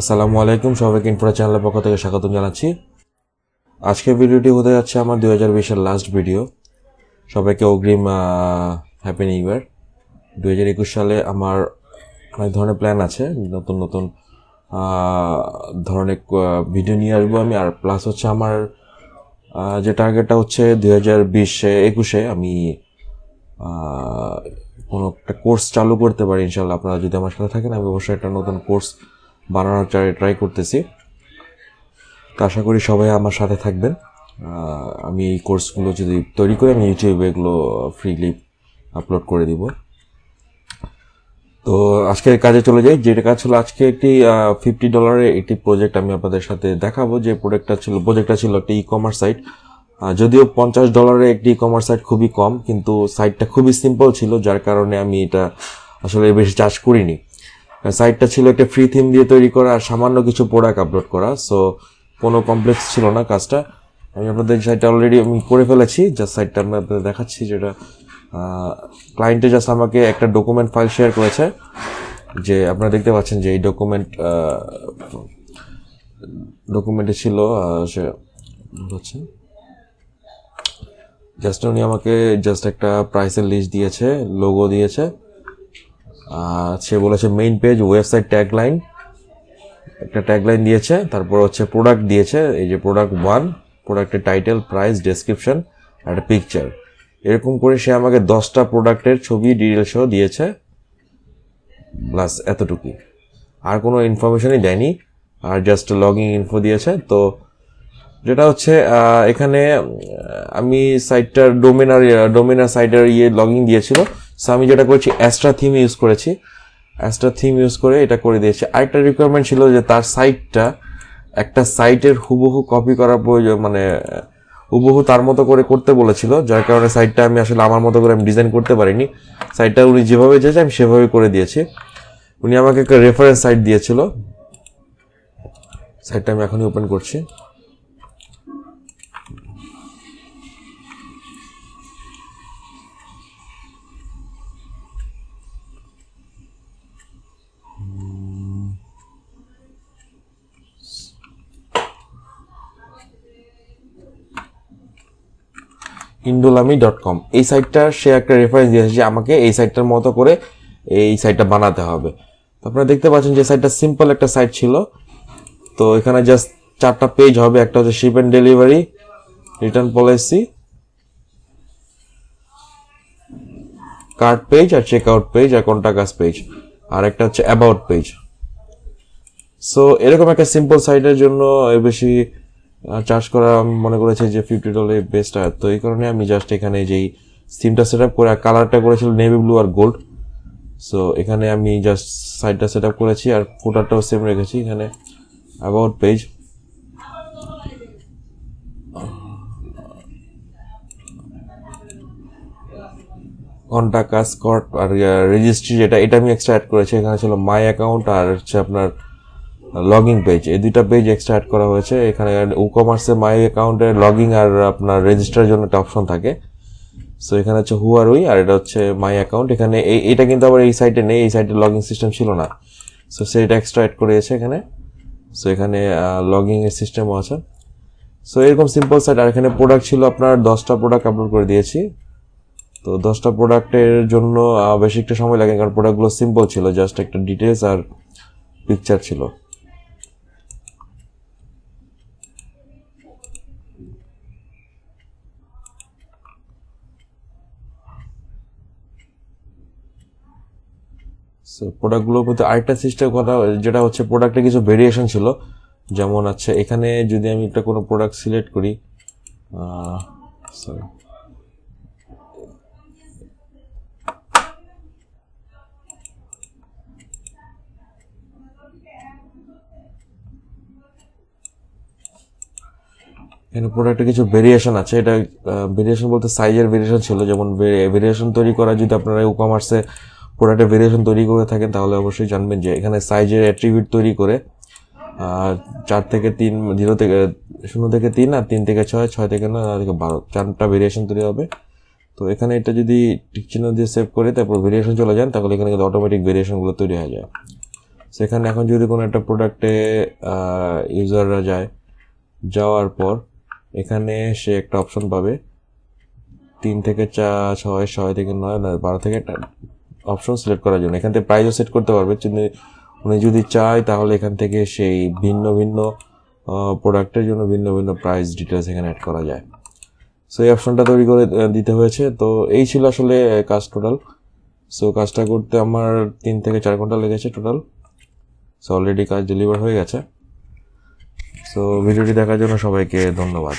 আসসালামু আলাইকুম, সবাইকে ইনফোরা চ্যানেলের পক্ষ থেকে স্বাগতম জানাচ্ছি। আজকের ভিডিওটি হতে যাচ্ছে আমার দুই হাজার বিশের লাস্ট ভিডিও সবাইকে অগ্রিম হ্যাপি নিউ ইয়ার দুই হাজার একুশ সালে আমার অনেক ধরনের প্ল্যান আছে, নতুন নতুন ধরনের ভিডিও নিয়ে আসব আমি। আর প্লাস হচ্ছে আমার যে টার্গেটটা হচ্ছে দুই হাজার বিশে, একুশে আমি কোনো একটা কোর্স চালু করতে পারি ইনশাল্লাহ আপনারা যদি আমার সাথে থাকেন, আমি অবশ্যই একটা নতুন কোর্স বানানোর ট্রাই ট্রাই করতেছি। তো আশা করি সবাই আমার সাথে থাকবেন। আমি এই কোর্সগুলো যদি তৈরি করে, আমি ইউটিউবে এগুলো ফ্রিলি আপলোড করে দিব। তো আজকের কাজে চলে যাই। যেটা কাজ ছিল আজকে একটি ফিফটি ডলারের একটি প্রজেক্ট আমি আপনাদের সাথে দেখাবো। যে প্রোডাক্টটা ছিল প্রজেক্টটা ছিল একটা ই কমার্স সাইট যদিও পঞ্চাশ ডলারের একটি ই কমার্স সাইট খুবই কম, কিন্তু সাইটটা খুবই সিম্পল ছিল, যার কারণে আমি এটা আসলে বেশি চার্জ করিনি। সাইটটা ছিল একটা ফ্রি থিম দিয়ে তৈরি করা আর সামান্য কিছু প্রোডাক্ট আপলোড করা সো কোনো কমপ্লেক্স ছিল না কাজটা। আমি আপনাদের সাইটটা অলরেডি আমি করে ফেলেছি জাস্ট সাইটটা আমি আপনাদের দেখাচ্ছি যেটা ক্লায়েন্টে জাস্ট আমাকে একটা ডকুমেন্ট ফাইল শেয়ার করেছে, যে আপনারা দেখতে পাচ্ছেন যে এই ডকুমেন্ট ডকুমেন্টে ছিল সে হচ্ছে জাস্ট উনি আমাকে জাস্ট একটা প্রাইসের লিস্ট দিয়েছে লোগো দিয়েছে। সে বলেছে মেইন পেজ ওয়েবসাইট ট্যাগলাইন একটা ট্যাগলাইন দিয়েছে, তারপর হচ্ছে প্রোডাক্ট দিয়েছে, এই যে প্রোডাক্ট ওয়ান প্রোডাক্টের টাইটেল প্রাইস ডেসক্রিপশন একটা পিকচার এরকম করে সে আমাকে দশটা প্রোডাক্টের ছবি ডিটেল দিয়েছে। প্লাস এতটুকুই। আর কোনো ইনফরমেশনই দেয়নি। আর জাস্ট লগিং ইনফো দিয়েছে। তো যেটা হচ্ছে এখানে আমি সাইটটার ডোমিনার ডোমিনার সাইটের ইয়ে লগিং দিয়েছিল। সো আমি যেটা করেছি অ্যাস্ট্রা থিম ইউজ করেছি। অ্যাস্ট্রা থিম ইউজ করে এটা করে দিয়েছি। আরেকটা রিকোয়ারমেন্ট ছিল যে তার সাইটটা একটা সাইটের হুবহু কপি করার প্রয়োজন মানে হুবহু তার মতো করে করতে বলেছিল, যার কারণে সাইটটা আমি আসলে আমার মতো করে আমি ডিজাইন করতে পারিনি। সাইটটা উনি যেভাবে চেয়েছে আমি সেভাবে করে দিয়েছি। উনি আমাকে একটা রেফারেন্স সাইট দিয়েছিল। সাইটটা আমি এখনই ওপেন করছি। ইন্ডোলামি ডট কম এই সাইটটা সে একটা রেফারেন্স দিয়েছে যে আমাকে এই সাইটটার মতো করে এই সাইটটা বানাতে হবে। তো আপনারা দেখতে পাচ্ছেন যে সাইটটা সিম্পল একটা সাইট ছিল। তো এখানে জাস্ট চারটা পেজ হবে। একটা হচ্ছে ship and delivery return policy card page R check out page আর কন্টাক্ট পেজ আর একটা হচ্ছে অ্যাবাউট পেজ সো এরকম একটা সিম্পল সাইটের জন্য বেশি চার্জ করা আমি মনে করেছি যে ফিফটি ডলার বেস্ট হয় তো এই কারণে আমি জাস্ট এখানে যেই সিমটা সেট আপ করে, আর কালারটা করেছিল নেভি ব্লু আর গোল্ড সো এখানে আমি জাস্ট সাইডটা সেট আপ করেছি আর ফোটারটাও সেম রেখেছি এখানে। অ্যাবাউট পেজ ঘণ্টা কাজ স্কট আর রেজিস্ট্রি যেটা, এটা আমি এক্সট্রা অ্যাড করেছি। এখানে ছিল মাই অ্যাকাউন্ট আর হচ্ছে আপনার লগিং পেজ এই দুইটা পেজ এক্সট্রা অ্যাড করা হয়েছে। এখানে ই কমার্সে মাই অ্যাকাউন্টে লগিং আর আপনার রেজিস্টারের জন্য একটা অপশন থাকে। সো এখানে হচ্ছে হু আর উই আর এটা হচ্ছে মাই অ্যাকাউন্ট এখানে এই, এটা কিন্তু আবার এই সাইটে নেই, এই সাইটে লগিং সিস্টেম ছিল না। সো সেটা এক্সট্রা অ্যাড করেছে এখানে। সো এখানে লগিং এর সিস্টেমও আছে। সো এরকম সিম্পল সাইট আর এখানে প্রোডাক্ট ছিল আপনার দশটা প্রোডাক্ট আপলোড করে দিয়েছি। তো দশটা প্রোডাক্টের জন্য বেশি একটা সময় লাগে কারণ প্রোডাক্টগুলো সিম্পল ছিল জাস্ট একটা ডিটেলস আর পিকচার ছিল। সো প্রোডাক্টগুলোর প্রতি আরেকটা সিস্টেম কথা যেটা হচ্ছে প্রোডাক্টে কিছু ভেরিয়েশন ছিল। যেমন আছে, এখানে যদি আমি একটা কোনো প্রোডাক্ট সিলেক্ট করি সরি এখানে প্রোডাক্টে কিছু ভেরিয়েশন আছে, এটা ভেরিয়েশন বলতে সাইজের ভেরিয়েশন ছিল। যেমন ভেরিয়েশন তৈরি করা যদি আপনারা ই কমার্সে প্রোডাক্টের ভেরিয়েশন তৈরি করে থাকেন, তাহলে অবশ্যই জানবেন যে এখানে সাইজের অ্যাট্রিবিউট তৈরি করে চার থেকে তিন জিরো থেকে, শূন্য থেকে তিন আর তিন থেকে ছয় ছয় থেকে নয় থেকে বারো। চারটা ভেরিয়েশন তৈরি হবে। তো এখানে এটা যদি চিহ্ন দিয়ে সেভ করে তারপর ভেরিয়েশন চলে যান, তাহলে এখানে কিন্তু অটোমেটিক ভেরিয়েশনগুলো তৈরি হয়ে যায়। সেখানে এখন যদি কোনো একটা প্রোডাক্টে ইউজাররা যায়, যাওয়ার পর এখানে সে একটা অপশন পাবে। তিন থেকে চা ছয় ছয় থেকে নয়, বারো থেকে অপশন সিলেক্ট করার জন্য। এখান থেকে প্রাইসও সেট করতে পারবে। উনি যদি চায়, তাহলে এখান থেকে সেই ভিন্ন ভিন্ন প্রোডাক্টের জন্য ভিন্ন ভিন্ন প্রাইস ডিটেলস এখানে অ্যাড করা যায়। সো এই অপশনটা তৈরি করে দিতে হয়েছে। তো, এই ছিল আসলে কাজ টোটাল সো কাজটা করতে আমার তিন থেকে চার ঘণ্টা লেগেছে টোটাল সো অলরেডি কাজ ডেলিভার হয়ে গেছে। সো ভিডিওটি দেখার জন্য সবাইকে ধন্যবাদ।